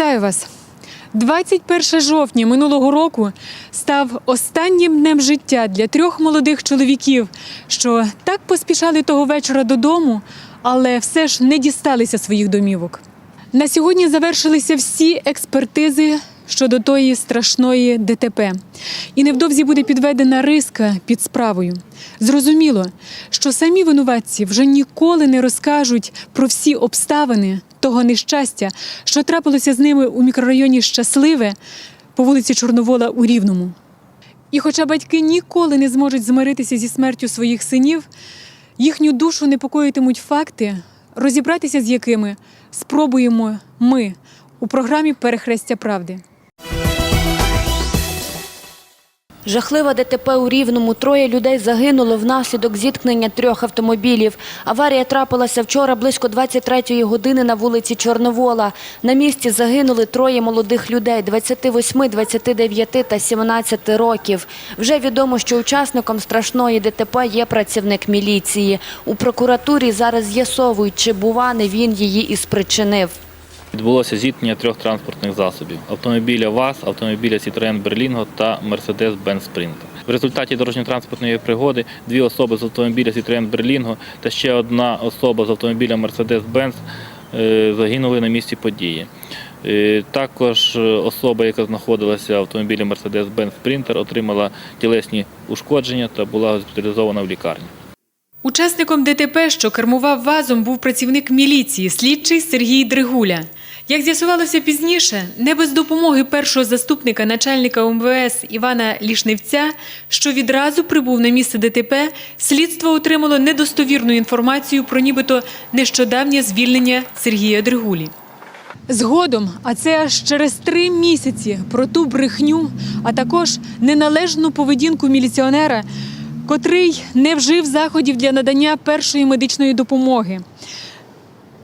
Вітаю вас! 21 жовтня минулого року став останнім днем життя для трьох молодих чоловіків, що так поспішали того вечора додому, але все ж не дісталися своїх домівок. На сьогодні завершилися всі експертизи щодо тої страшної ДТП. І невдовзі буде підведена риска під справою. Зрозуміло, що самі винуватці вже ніколи не розкажуть про всі обставини того нещастя, що трапилося з ними у мікрорайоні Щасливе по вулиці Чорновола у Рівному. І хоча батьки ніколи не зможуть змиритися зі смертю своїх синів, їхню душу непокоїтимуть факти, розібратися з якими спробуємо ми у програмі Перехрестя правди. Жахлива ДТП у Рівному. Троє людей загинуло внаслідок зіткнення трьох автомобілів. Аварія трапилася вчора близько 23-ї години на вулиці Чорновола. На місці загинули троє молодих людей – 28, 29 та 17 років. Вже відомо, що учасником страшної ДТП є працівник міліції. У прокуратурі зараз з'ясовують, чи бува не він її і спричинив. Відбулося зіткнення трьох транспортних засобів: автомобіля ВАЗ, автомобіля Citroen Berlingo та Mercedes-Benz Sprinter. В результаті дорожньо-транспортної пригоди дві особи з автомобіля Citroen Berlingo та ще одна особа з автомобіля Mercedes-Benz е, загинули на місці події. Е, Також особа, яка знаходилася в автомобілі Mercedes-Benz Sprinter, отримала тілесні ушкодження та була госпіталізована в лікарню. Учасником ДТП, що кермував вазом, був працівник міліції, слідчий Сергій Дригуля. Як з'ясувалося пізніше, не без допомоги першого заступника начальника УМВС Івана Лішневця, що відразу прибув на місце ДТП, слідство отримало недостовірну інформацію про нібито нещодавнє звільнення Сергія Дригулі. Згодом, а це аж через три місяці про ту брехню, а також неналежну поведінку міліціонера, котрий не вжив заходів для надання першої медичної допомоги,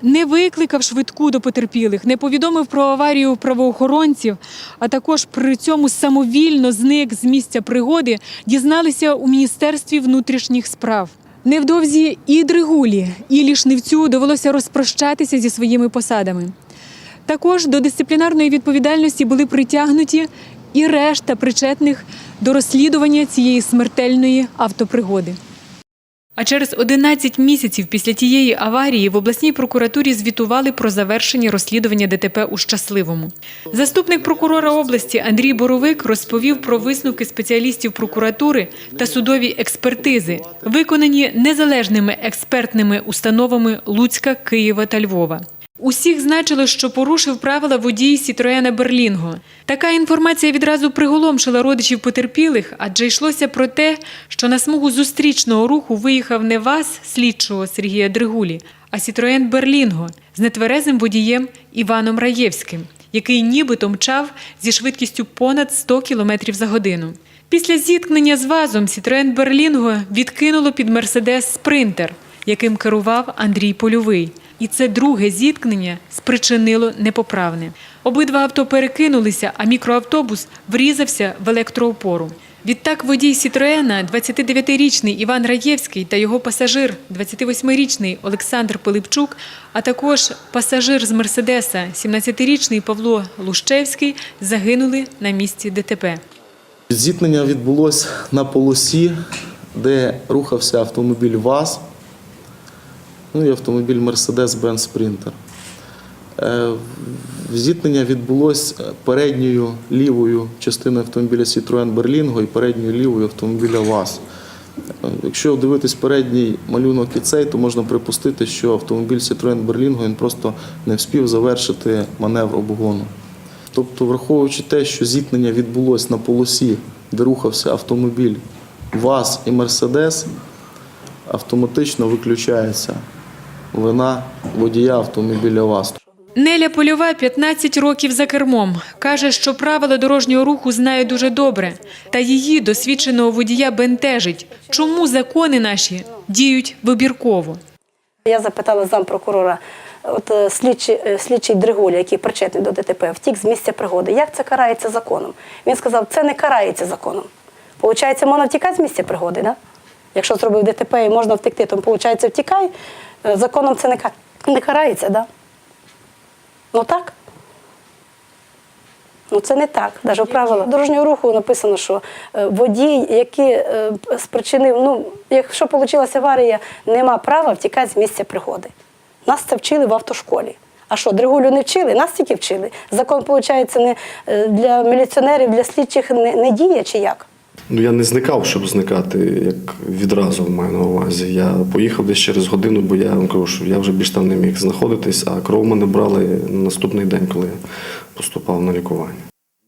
не викликав швидку до потерпілих, не повідомив про аварію правоохоронців, а також при цьому самовільно зник з місця пригоди, дізналися у Міністерстві внутрішніх справ. Невдовзі і Дригулі, і Лішневцю довелося розпрощатися зі своїми посадами. Також до дисциплінарної відповідальності були притягнуті і решта причетних до розслідування цієї смертельної автопригоди. А через 11 місяців після тієї аварії в обласній прокуратурі звітували про завершення розслідування ДТП у Щасливому. Заступник прокурора області Андрій Боровик розповів про висновки спеціалістів прокуратури та судові експертизи, виконані незалежними експертними установами Луцька, Києва та Львова. Усіх значило, що порушив правила водій Сітроена Берлінго. Така інформація відразу приголомшила родичів потерпілих, адже йшлося про те, що на смугу зустрічного руху виїхав не ВАЗ слідчого Сергія Дригулі, а Сітроен Берлінго з нетверезим водієм Іваном Раєвським, який нібито мчав зі швидкістю понад 100 км за годину. Після зіткнення з ВАЗом Сітроен Берлінго відкинуло під Мерседес Спринтер, яким керував Андрій Польовий. І це друге зіткнення спричинило непоправне. Обидва авто перекинулися, а мікроавтобус врізався в електроопору. Відтак водій Сітроена, 29-річний Іван Раєвський та його пасажир, 28-річний Олександр Пилипчук, а також пасажир з Мерседеса, 17-річний Павло Лущевський, загинули на місці ДТП. Зіткнення відбулось на полосі, де рухався автомобіль ВАЗ, ну і автомобіль Mercedes-Benz Sprinter. Е, Зіткнення відбулось передньою лівою частиною автомобіля Citroen Berlingo і передньою лівою автомобіля ВАЗ. Е, Якщо дивитись передній малюнок і цей, то можна припустити, що автомобіль Citroen Berlingo він просто не встиг завершити маневр обгону. Тобто, враховуючи те, що зіткнення відбулось на полосі, де рухався автомобіль ВАЗ і Мерседес, автоматично виключається вина водія автомобіля ВАЗ. Неля Польова 15 років за кермом. Каже, що правила дорожнього руху знає дуже добре. Та її досвідченого водія бентежить. Чому закони наші діють вибірково? Я запитала зампрокурора, от е, слідчий, е, слідчий Дригуля, який причетний до ДТП, втік з місця пригоди. Як це карається законом? Він сказав, це не карається законом. Получається, можна втікати з місця пригоди, да? Якщо зробив ДТП і можна втекти, то виходить, втікай. Законом це не, карається, да? Ну так? Ну це не так. Навіть у правилах дорожнього руху написано, що е, водій, який е, спричинив, ну якщо вийшла аварія, нема права втікати з місця пригоди. Нас це вчили в автошколі. А що, Дригулю не вчили? Нас тільки вчили. Закон, виходить, не е, для міліціонерів, для слідчих не, не діє чи як? Ну я не зникав, щоб зникати, як відразу маю на увазі. Я поїхав десь через годину, бо я вам кажу, що я вже більш там не міг знаходитись, а кров мене брали на наступний день, коли я поступав на лікування.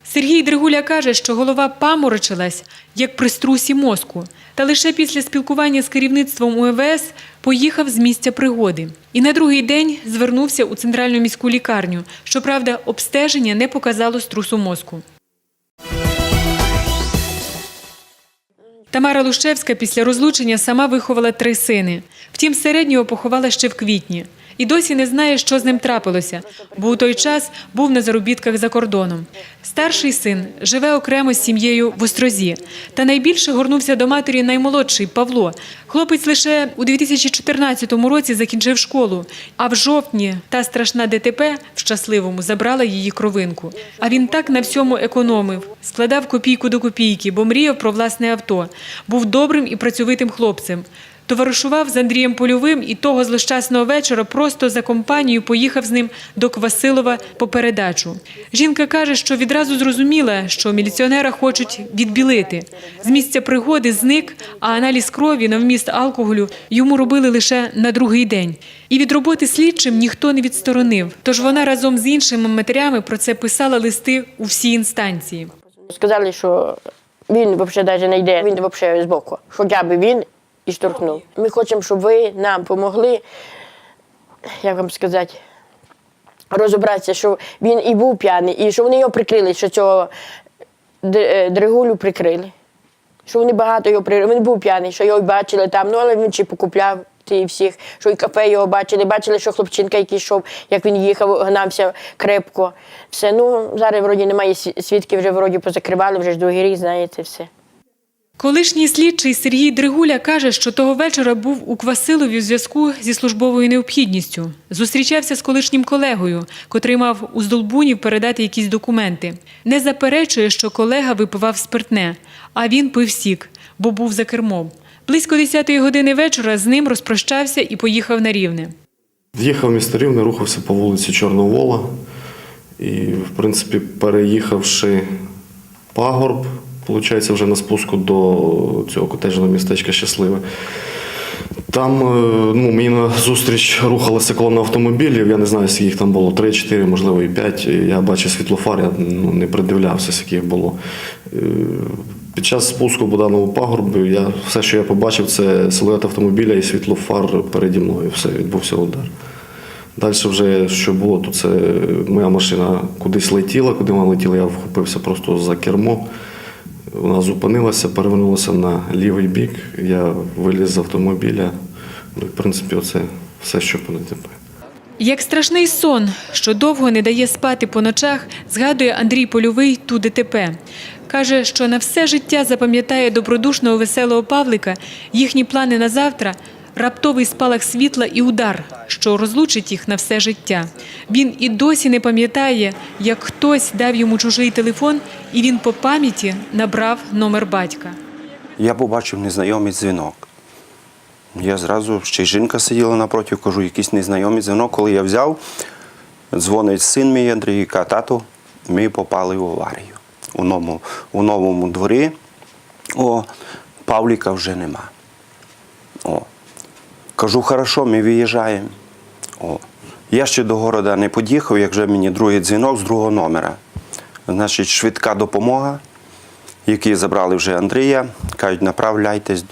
Сергій Дригуля каже, що голова паморочилась, як при струсі мозку. Та лише після спілкування з керівництвом УВС поїхав з місця пригоди. І на другий день звернувся у центральну міську лікарню. Щоправда, обстеження не показало струсу мозку. Тамара Лущевська після розлучення сама виховала три сини. Втім, середнього поховала ще в квітні. І досі не знає, що з ним трапилося, бо у той час був на заробітках за кордоном. Старший син живе окремо з сім'єю в Острозі. Та найбільше горнувся до матері наймолодший Павло. Хлопець лише у 2014 році закінчив школу, а в жовтні та страшна ДТП в щасливому забрала її кровинку. А він так на всьому економив, складав копійку до копійки, бо мріяв про власне авто. Був добрим і працьовитим хлопцем. Товаришував з Андрієм Польовим і того злощасного вечора просто за компанію поїхав з ним до Квасилова по передачу. Жінка каже, що відразу зрозуміла, що міліціонера хочуть відбілити. З місця пригоди зник, а аналіз крові на вміст алкоголю йому робили лише на другий день. І від роботи слідчим ніхто не відсторонив. Тож вона разом з іншими матерями про це писала листи у всі інстанції. Сказали, що він взагалі навіть не йде, він взагалі збоку. Хоча б він і штовхнув. Ми хочемо, щоб ви нам допомогли, як вам сказати, розібратися, що він і був п'яний, і що вони його прикрили, що цього е, Дригулю прикрили. Що вони багато його прикрили. Він був п'яний, що його бачили там, ну але він чи покупляв ті всіх, що і кафе його бачили, бачили, що хлопчинка, який йшов, як він їхав, гнався крепко. Все, ну зараз вроді немає сві- свідків, вже вроді позакривали, вже ж другий рік, знаєте, все. Колишній слідчий Сергій Дригуля каже, що того вечора був у Квасилові у зв'язку зі службовою необхідністю. Зустрічався з колишнім колегою, котрий мав у Здолбунів передати якісь документи. Не заперечує, що колега випивав спиртне, а він пив сік, бо був за кермом. Близько 10-ї години вечора з ним розпрощався і поїхав на Рівне. В'їхав місто Рівне, рухався по вулиці Чорновола. І, в принципі, переїхавши пагорб, виходить, вже на спуску до цього котеджного містечка Щасливе. Там е, ну, мені на зустріч рухалася колона автомобілів. Я не знаю, скільки їх там було, 3-4, можливо, і 5. Я бачив світлофар, я ну, не придивлявся, скільки їх було. Е, Під час спуску по даному пагорбу я, все, що я побачив, це силует автомобіля і світлофар переді мною. Все, відбувся удар. Далі вже що було, то це моя машина кудись летіла, куди вона летіла, я вхопився просто за кермо. Вона зупинилася, перевернулася на лівий бік. Я виліз з автомобіля. Ну, в принципі, це все, що ДТП. Як страшний сон, що довго не дає спати по ночах, згадує Андрій Польовий ту ДТП. Каже, що на все життя запам'ятає добродушного веселого Павлика, їхні плани на завтра, раптовий спалах світла і удар, що розлучить їх на все життя. Він і досі не пам'ятає, як хтось дав йому чужий телефон, і він по пам'яті набрав номер батька. Я побачив незнайомий дзвінок. Я зразу, ще й жінка сиділа напроти, кажу, якийсь незнайомий дзвінок. Коли я взяв, дзвонить син мій Андрій, каже, тату, ми попали в аварію. У новому, у новому дворі о, Павліка вже нема. О. Кажу, хорошо, ми виїжджаємо. Я ще до города не під'їхав, як вже мені другий дзвінок з другого номера. Значить, швидка допомога які забрали вже Андрія, кажуть, направляйтесь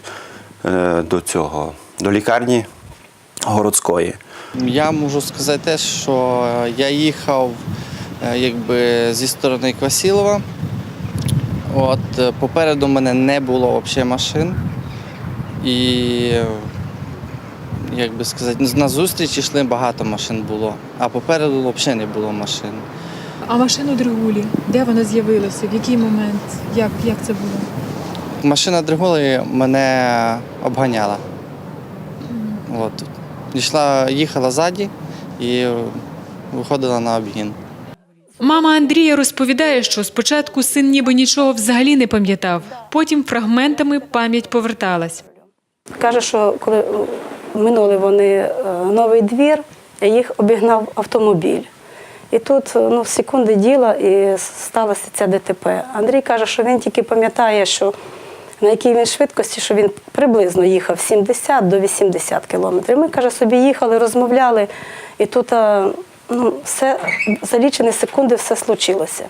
е, до цього, до лікарні городської. Я можу сказати що я їхав е, якби зі сторони Квасілова. От попереду мене не було взагалі машин. І як би сказати, на зустріч йшли багато машин було, а попереду взагалі не було машин. А машину Дригулі, де вона з'явилася? В який момент? Як, як це було? Машина Дриголи мене обганяла. От. Йшла, їхала ззаді і виходила на обгін. Мама Андрія розповідає, що спочатку син ніби нічого взагалі не пам'ятав, потім фрагментами пам'ять поверталась. Каже, що коли минули вони е, новий двір, і їх обігнав автомобіль. І тут ну, секунди діла і сталося це ДТП. Андрій каже, що він тільки пам'ятає, що на якій він швидкості, що він приблизно їхав 70 до 80 кілометрів. Ми каже, собі їхали, розмовляли, і тут е, ну, все, за лічені секунди все случилося.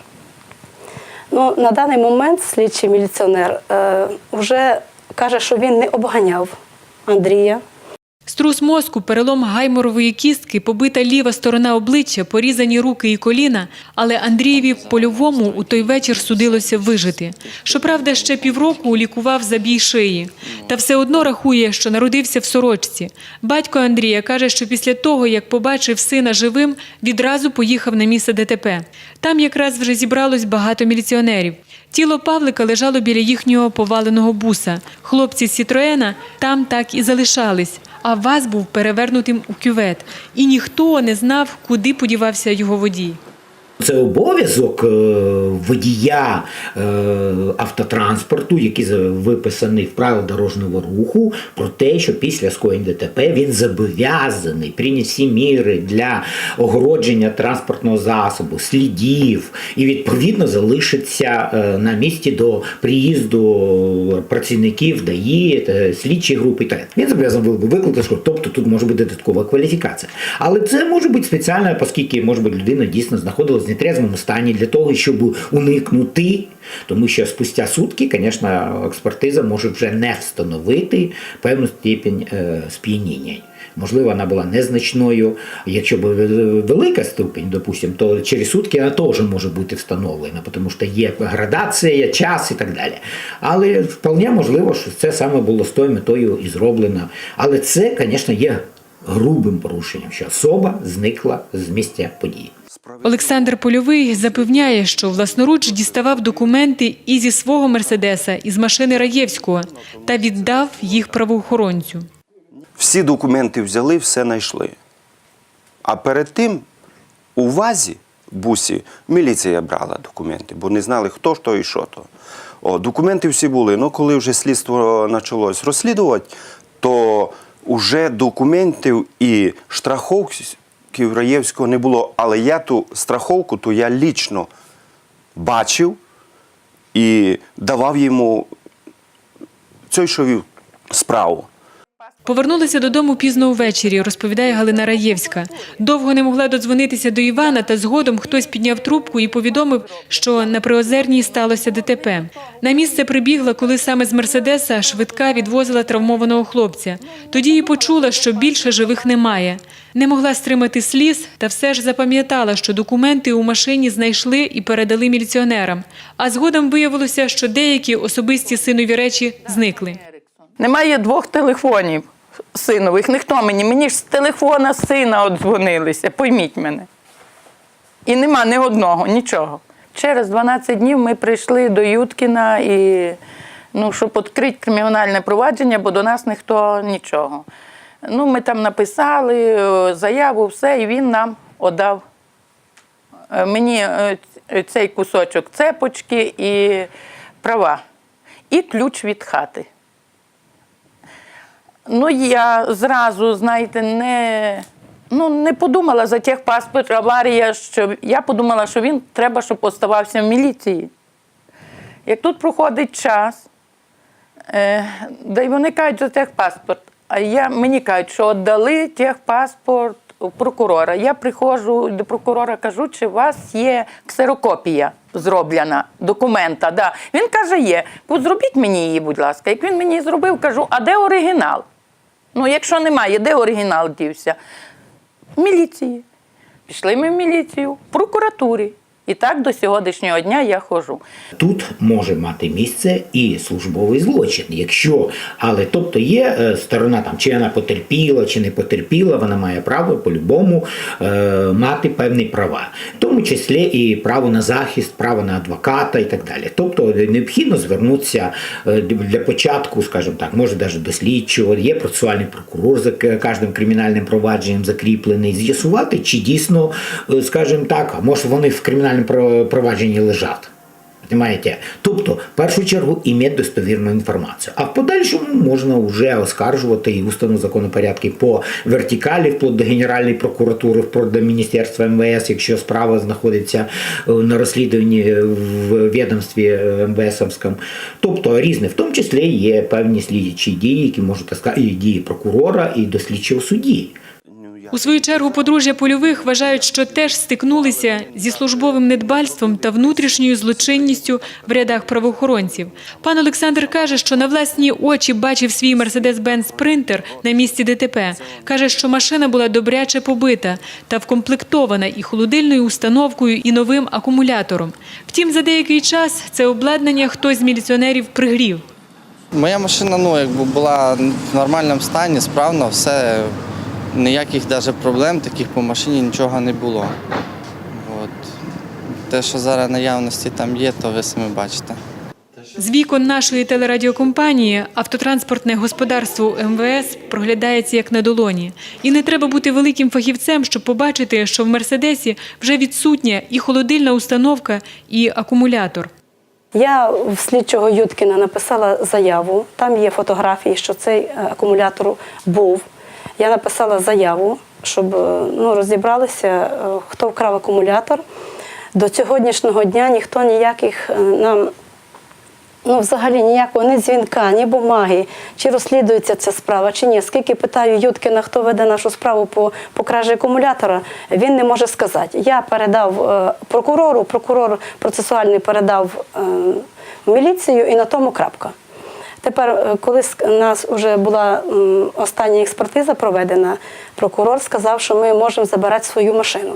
Ну, на даний момент слідчий міліціонер е, вже каже, що він не обганяв Андрія. Струс мозку, перелом гайморової кістки, побита ліва сторона обличчя, порізані руки і коліна, але Андрієві польовому у той вечір судилося вижити. Щоправда, ще півроку лікував забій шиї. Та все одно рахує, що народився в сорочці. Батько Андрія каже, що після того, як побачив сина живим, відразу поїхав на місце ДТП. Там якраз вже зібралось багато міліціонерів. Тіло Павлика лежало біля їхнього поваленого буса. Хлопці з Сітроена там так і залишались, а ВАЗ був перевернутим у кювет. І ніхто не знав, куди подівався його водій. Це обов'язок е, водія е, автотранспорту, який виписаний в правил дорожнього руху, про те, що після скоєння ДТП він зобов'язаний прийняти всі міри для огородження транспортного засобу, слідів і відповідно залишиться е, на місці до приїзду працівників ДАІ, слідчі групи. і Так він зобов'язаний викликати, шкоду. тобто тут може бути додаткова кваліфікація. Але це може бути спеціально, оскільки може бути людина дійсно знаходилась в нетрезвому стані для того, щоб уникнути, тому що спустя сутки, звісно, експертиза може вже не встановити певну степень е, сп'яніння. Можливо, вона була незначною. Якщо б велика ступінь, допустимо, то через сутки вона теж може бути встановлена, тому що є градація, час і так далі. Але вполне можливо, що це саме було з тою метою і зроблено. Але це, звісно, є грубим порушенням, що особа зникла з місця події. Олександр Польовий запевняє, що власноруч діставав документи і зі свого мерседеса, із машини Раєвського та віддав їх правоохоронцю. Всі документи взяли, все знайшли. А перед тим у вазі бусі міліція брала документи, бо не знали, хто то і що то. О, документи всі були. Ну, коли вже слідство почалось розслідувати, то вже документів і страховки Раєвського не було. Але я ту страховку, то я лічно бачив і давав йому цей, що вів справу. Повернулися додому пізно увечері, розповідає Галина Раєвська. Довго не могла додзвонитися до Івана, та згодом хтось підняв трубку і повідомив, що на Приозерній сталося ДТП. На місце прибігла, коли саме з Мерседеса швидка відвозила травмованого хлопця. Тоді і почула, що більше живих немає. Не могла стримати сліз, та все ж запам'ятала, що документи у машині знайшли і передали міліціонерам. А згодом виявилося, що деякі особисті синові речі зникли. Немає двох телефонів синових. Ніхто мені. Мені ж з телефона сина одзвонилися, пойміть мене. І нема ні одного, нічого. Через 12 днів ми прийшли до Юткіна, і, ну, щоб відкрити кримінальне провадження, бо до нас ніхто нічого. Ну, ми там написали е, заяву, все, і він нам отдав е, мені е, цей кусочок цепочки і права, і ключ від хати. Ну, я зразу, знаєте, не, ну, не подумала за техпаспорт, аварія, що я подумала, що він треба, щоб оставався в міліції. Як тут проходить час, е, да й вони кажуть за техпаспорт, а я, мені кажуть, що віддали техпаспорт прокурора. Я приходжу до прокурора, кажу, чи у вас є ксерокопія зроблена документа. Да. Він каже, є. «От Зробіть мені її, будь ласка. Як він мені зробив, кажу, а де оригінал? Ну, якщо немає, де оригінал дівся? В міліції. Пішли ми в міліцію, в прокуратурі. І так до сьогоднішнього дня я ходжу. Тут може мати місце і службовий злочин, якщо, але тобто є е, сторона там, чи вона потерпіла, чи не потерпіла, вона має право по-любому е, мати певні права, в тому числі і право на захист, право на адвоката і так далі. Тобто необхідно звернутися е, для початку, скажімо так, може навіть до слідчого, є процесуальний прокурор за кожним кримінальним провадженням закріплений, з'ясувати, чи дійсно, скажімо так, може вони в кримінальному кримінальному про- провадженні лежать. Понимаєте? Тобто, в першу чергу, ім'ять достовірну інформацію. А в подальшому можна вже оскаржувати і установу законопорядки по вертикалі, вплоть до Генеральної прокуратури, вплоть до Міністерства МВС, якщо справа знаходиться е, на розслідуванні в відомстві е, МВСовському. Тобто різне, в тому числі є певні слідчі дії, які можуть оскаржити і дії прокурора і до слідчого судді. У свою чергу подружжя польових вважають, що теж стикнулися зі службовим недбальством та внутрішньою злочинністю в рядах правоохоронців. Пан Олександр каже, що на власні очі бачив свій Мерседес-Бенц Спринтер на місці ДТП. Каже, що машина була добряче побита та вкомплектована і холодильною установкою, і новим акумулятором. Втім, за деякий час це обладнання хтось з міліціонерів пригрів. Моя машина ну, якби була в нормальному стані, справно, все, ніяких навіть проблем таких по машині нічого не було. От. Те, що зараз наявності там є, то ви самі бачите. З вікон нашої телерадіокомпанії автотранспортне господарство МВС проглядається як на долоні. І не треба бути великим фахівцем, щоб побачити, що в Мерседесі вже відсутня і холодильна установка, і акумулятор. Я в слідчого Юткіна написала заяву. Там є фотографії, що цей е, акумулятор був. Я написала заяву, щоб е, ну, розібралися, е, хто вкрав акумулятор. До сьогоднішнього дня ніхто ніяких е, нам ну, взагалі ніякого ні дзвінка, ні бумаги, чи розслідується ця справа, чи ні. Скільки питаю Юткіна, хто веде нашу справу по, по кражі акумулятора, він не може сказати. Я передав е, прокурору, прокурор процесуальний передав е, міліцію і на тому крапка. Тепер, е, коли у нас вже була остання експертиза проведена, прокурор сказав, що ми можемо забирати свою машину.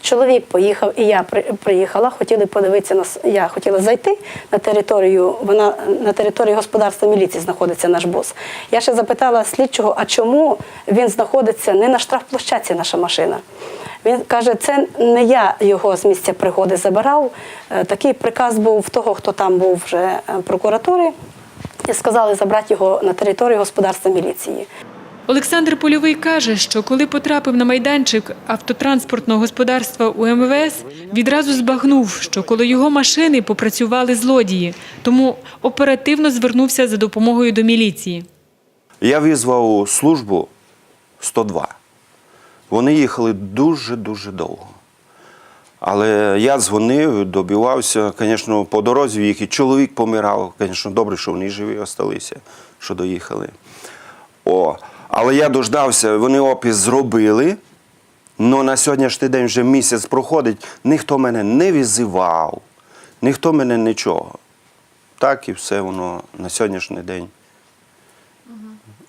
Чоловік поїхав, і я при- приїхала, хотіли подивитися на с- я хотіла зайти на територію. Вона на території господарства міліції знаходиться наш бос. Я ще запитала слідчого, а чому він знаходиться не на штрафплощадці, наша машина. Він каже, це не я його з місця пригоди забирав. Е, Такий приказ був в того, хто там був вже е, прокуратури, і сказали забрати його на територію господарства міліції. Олександр Польовий каже, що коли потрапив на майданчик автотранспортного господарства у МВС, відразу збагнув, що коло його машини попрацювали злодії, тому оперативно звернувся за допомогою до міліції. Я визвав службу 102. Вони їхали дуже-дуже довго. Але я дзвонив, добивався, звісно, по дорозі їх і чоловік помирав. Звісно, добре, що вони живі залишилися, що доїхали. О, але я дождався, вони опис зробили. але на сьогоднішній день вже місяць проходить, ніхто мене не візивав, ніхто мене нічого. Так і все воно на сьогоднішній день.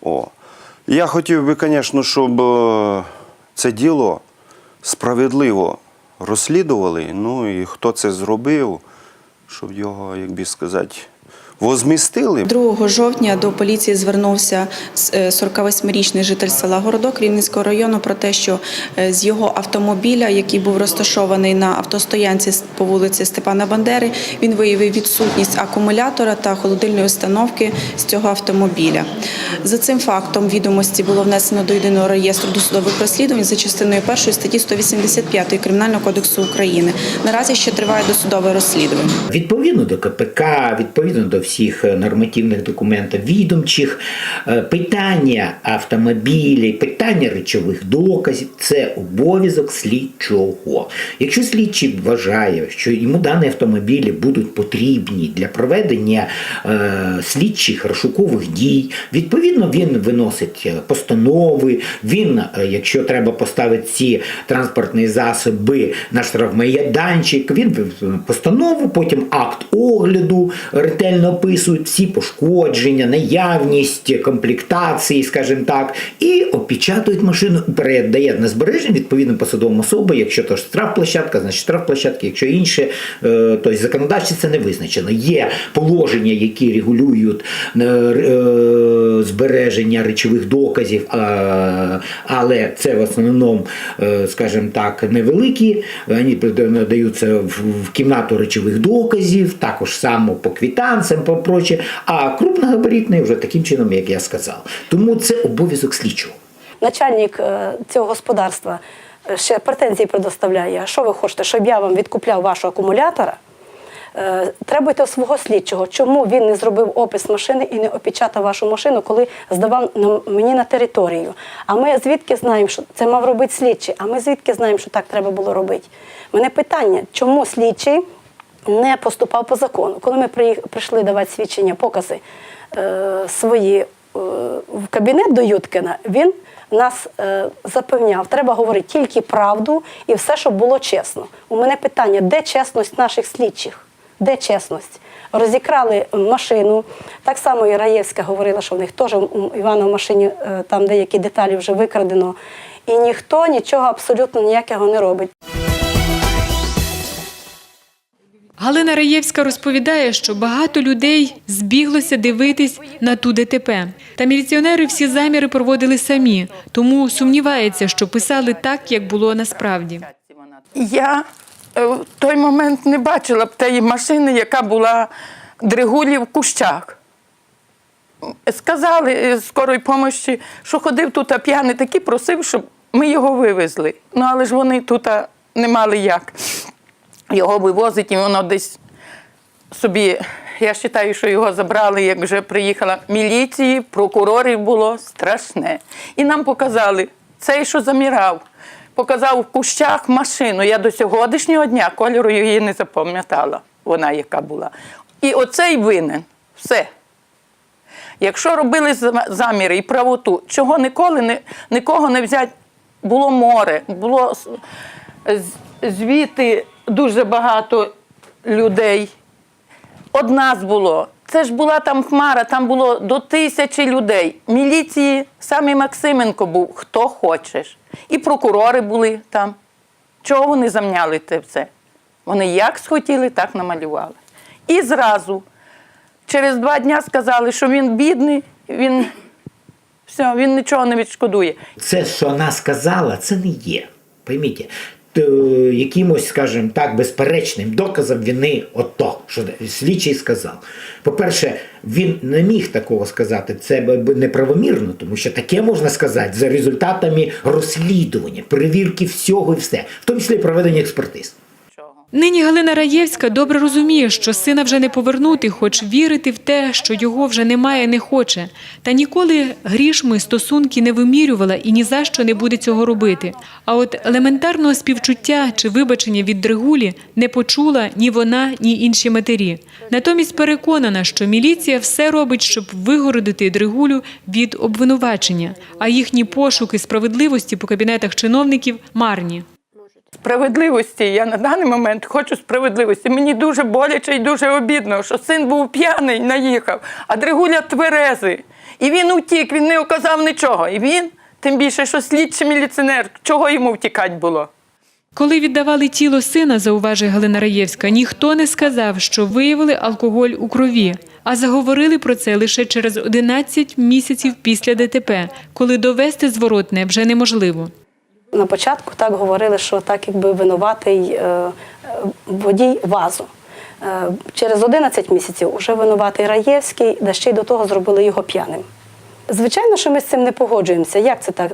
О. Я хотів би, звісно, щоб е, це діло справедливо розслідували. Ну і хто це зробив, щоб його, як би сказати, возмістили. 2 жовтня до поліції звернувся с- е, 48-річний житель села Городок Рівненського району про те, що е, з його автомобіля, який був розташований на автостоянці по вулиці Степана Бандери, він виявив відсутність акумулятора та холодильної установки з цього автомобіля. За цим фактом відомості було внесено до єдиного реєстру досудових розслідувань за частиною 1 статті 185 Кримінального кодексу України. Наразі ще триває досудове розслідування. Відповідно до КПК, відповідно до всіх е, нормативних документів відомчих, е, питання автомобілів, питання речових доказів це обов'язок слідчого. Якщо слідчий вважає, що йому дані автомобілі будуть потрібні для проведення е, слідчих розшукових дій, відповідно він виносить постанови. Він, якщо треба поставити ці транспортні засоби на штрафмайданчик, він постанову, потім акт огляду ретельно описують всі пошкодження, наявність комплектації, скажімо так, і опечатують машину, передає на збереження відповідно посадовим особам, якщо то штрафплощадка, значить штрафплощадка, якщо інше, е, тобто законодавчо це не визначено. Є положення, які регулюють е, е, збереження речових доказів, але це в основному, скажімо так, невеликі. Вони надаються в кімнату речових доказів, також само по квітанцям, по проче, а крупногабаритний вже таким чином, як я сказав. Тому це обов'язок слідчого. Начальник е, цього господарства е, ще претензії предоставляє. Що ви хочете, щоб я вам відкупляв вашого акумулятора? Е, Требуйте свого слідчого, чому він не зробив опис машини і не опечатав вашу машину, коли здавав мені на територію. А ми звідки знаємо, що це мав робити слідчий? А ми звідки знаємо, що так треба було робити? Мене питання, чому слідчий не поступав по закону? Коли ми прийшли давати свідчення, покази е, свої е, в кабінет до Юткина, він нас е, запевняв, треба говорити тільки правду і все, щоб було чесно. У мене питання, де чесність наших слідчих? Де чесність? Розікрали машину. Так само і Раєвська говорила, що в них теж у Івана в машині е, там деякі деталі вже викрадено. І ніхто нічого абсолютно ніякого не робить. Галина Раєвська розповідає, що багато людей збіглося дивитись на ту ДТП. Та міліціонери всі заміри проводили самі, тому сумнівається, що писали так, як було насправді. Я е, в той момент не бачила б тієї машини, яка була дригулі в кущах. Сказали е, скорої помощі, що ходив тут п'яний такий, просив, щоб ми його вивезли. Ну, але ж вони тут не мали як. Його вивозить, і воно десь собі. Я вважаю, що його забрали, як вже приїхала міліції, прокурорів було страшне. І нам показали цей, що замірав. Показав в кущах машину. Я до сьогоднішнього дня кольору її не запам'ятала, вона яка була. І оцей винен. Все. Якщо робили заміри і правоту, чого ніколи не, нікого не взяти, було море, було с- з- звідти дуже багато людей. Од нас було. Це ж була там хмара, там було до тисячі людей. Міліції саме Максименко був, хто хочеш. І прокурори були там. Чого вони замняли це все? Вони як схотіли, так намалювали. І зразу, через два дні сказали, що він бідний, він все, він нічого не відшкодує. Це, що вона сказала, це не є. Пойміть, якимось, скажімо так, безперечним доказом вини ото, що слідчий сказав. По-перше, він не міг такого сказати. Це неправомірно, тому що таке можна сказати за результатами розслідування, перевірки всього і все, в тому числі проведення експертиз. Нині Галина Раєвська добре розуміє, що сина вже не повернути, хоч вірити в те, що його вже немає, не хоче. Та ніколи грішми стосунки не вимірювала і ні за що не буде цього робити. А от елементарного співчуття чи вибачення від Дригулі не почула ні вона, ні інші матері. Натомість переконана, що міліція все робить, щоб вигородити Дригулю від обвинувачення, а їхні пошуки справедливості по кабінетах чиновників марні. Справедливості. Я на даний момент хочу справедливості. Мені дуже боляче і дуже обідно, що син був п'яний, наїхав, а Дригуля тверезий. І він утік, він не оказав нічого. І він, тим більше, що слідчий міліціонер, чого йому втікати було? Коли віддавали тіло сина, зауважує Галина Раєвська, ніхто не сказав, що виявили алкоголь у крові, а заговорили про це лише через 11 місяців після ДТП, коли довести зворотне вже неможливо. На початку так говорили, що так якби винуватий е, е, водій вазу. Е, через 11 місяців уже винуватий Раєвський, да ще й до того зробили його п'яним. Звичайно, що ми з цим не погоджуємося. Як це так?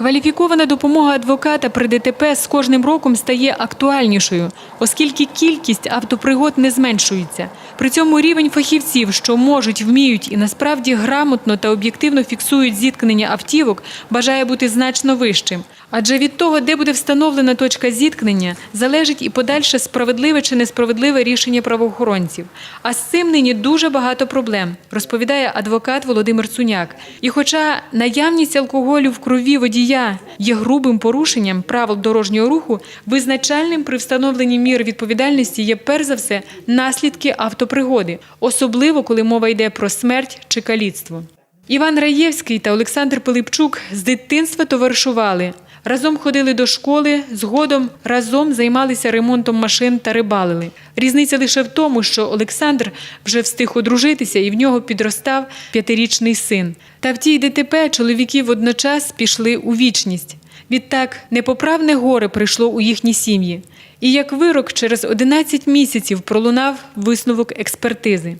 Кваліфікована допомога адвоката при ДТП з кожним роком стає актуальнішою, оскільки кількість автопригод не зменшується. При цьому рівень фахівців, що можуть, вміють і насправді грамотно та об'єктивно фіксують зіткнення автівок, бажає бути значно вищим. Адже від того, де буде встановлена точка зіткнення, залежить і подальше справедливе чи несправедливе рішення правоохоронців. А з цим нині дуже багато проблем, розповідає адвокат Володимир Цуняк. І хоча наявність алкоголю в крові водія є грубим порушенням правил дорожнього руху, визначальним при встановленні мір відповідальності є перш за все наслідки автопригоди, особливо коли мова йде про смерть чи каліцтво. Іван Раєвський та Олександр Пилипчук з дитинства товаришували. Разом ходили до школи, згодом разом займалися ремонтом машин та рибалили. Різниця лише в тому, що Олександр вже встиг одружитися і в нього підростав п'ятирічний син. Та в тій ДТП чоловіки водночас пішли у вічність. Відтак непоправне горе прийшло у їхні сім'ї. І як вирок через 11 місяців пролунав висновок експертизи.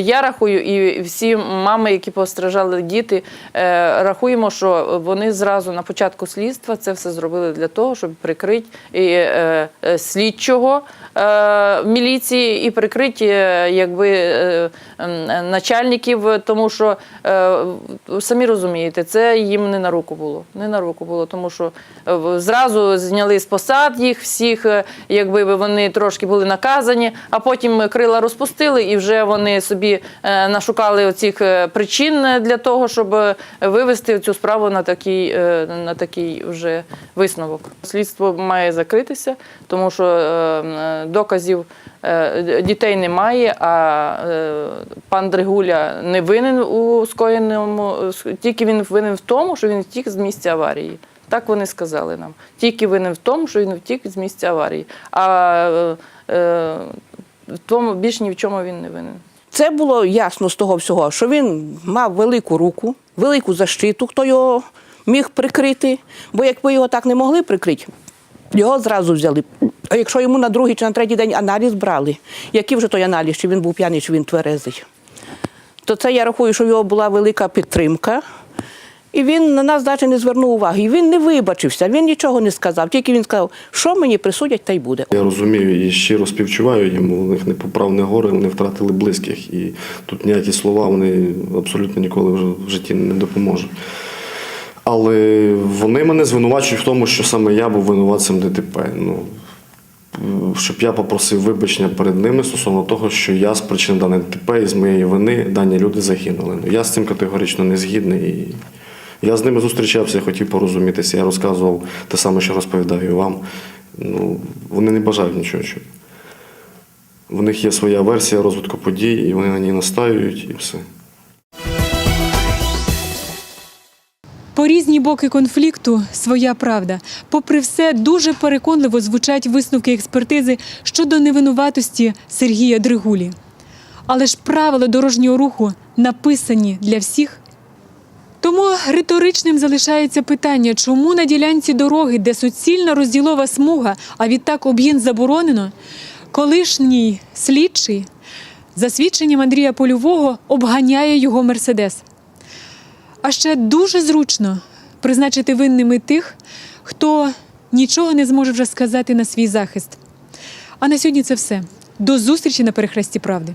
Я рахую, і всі мами, які постраждали діти, е, рахуємо, що вони зразу на початку слідства це все зробили для того, щоб прикрити е, е, слідчого міліції і прикрити якби, начальників, тому що самі розумієте, це їм не на руку було. Не на руку було, тому що зразу зняли з посад їх всіх, якби вони трошки були наказані, а потім крила розпустили і вже вони собі е, нашукали оцих е, причин для того, щоб е, вивести цю справу на такий, е, на такий вже висновок. Слідство має закритися, тому що е, е, доказів е, дітей немає, а е, пан Дригуля не винен у скоєному, е, тільки він винен в тому, що він втік з місця аварії. Так вони сказали нам. Тільки винен в тому, що він втік з місця аварії. А е, е, в тому більш ні в чому він не винен. Це було ясно з того всього, що він мав велику руку, велику защиту, хто його міг прикрити. Бо якби його так не могли прикрити, його зразу взяли. А якщо йому на другий чи на третій день аналіз брали, який вже той аналіз, чи він був п'яний, чи він тверезий, то це я рахую, що в його була велика підтримка. І він на нас навіть не звернув уваги. І він не вибачився, він нічого не сказав. Тільки він сказав, що мені присудять, та й буде. Я розумію і щиро співчуваю йому. У них непоправне горе, вони втратили близьких. І тут ніякі слова вони абсолютно ніколи вже в житті не допоможуть. Але вони мене звинувачують в тому, що саме я був винуватцем ДТП. Ну, щоб я попросив вибачення перед ними стосовно того, що я спричинив дане ДТП і з моєї вини дані люди загинули. Ну, я з цим категорично не згідний. І я з ними зустрічався, я хотів порозумітися. Я розказував те саме, що розповідаю вам. Ну, вони не бажають нічого. В них є своя версія розвитку подій, і вони на ній настаюють, і все. По різні боки конфлікту своя правда. Попри все, дуже переконливо звучать висновки експертизи щодо невинуватості Сергія Дригулі. Але ж правила дорожнього руху написані для всіх. Тому риторичним залишається питання, чому на ділянці дороги, де суцільна розділова смуга, а відтак об'їзд заборонено, колишній слідчий, за свідченням Андрія Польового, обганяє його мерседес. А ще дуже зручно призначити винними тих, хто нічого не зможе вже сказати на свій захист. А на сьогодні це все. До зустрічі на перехресті правди.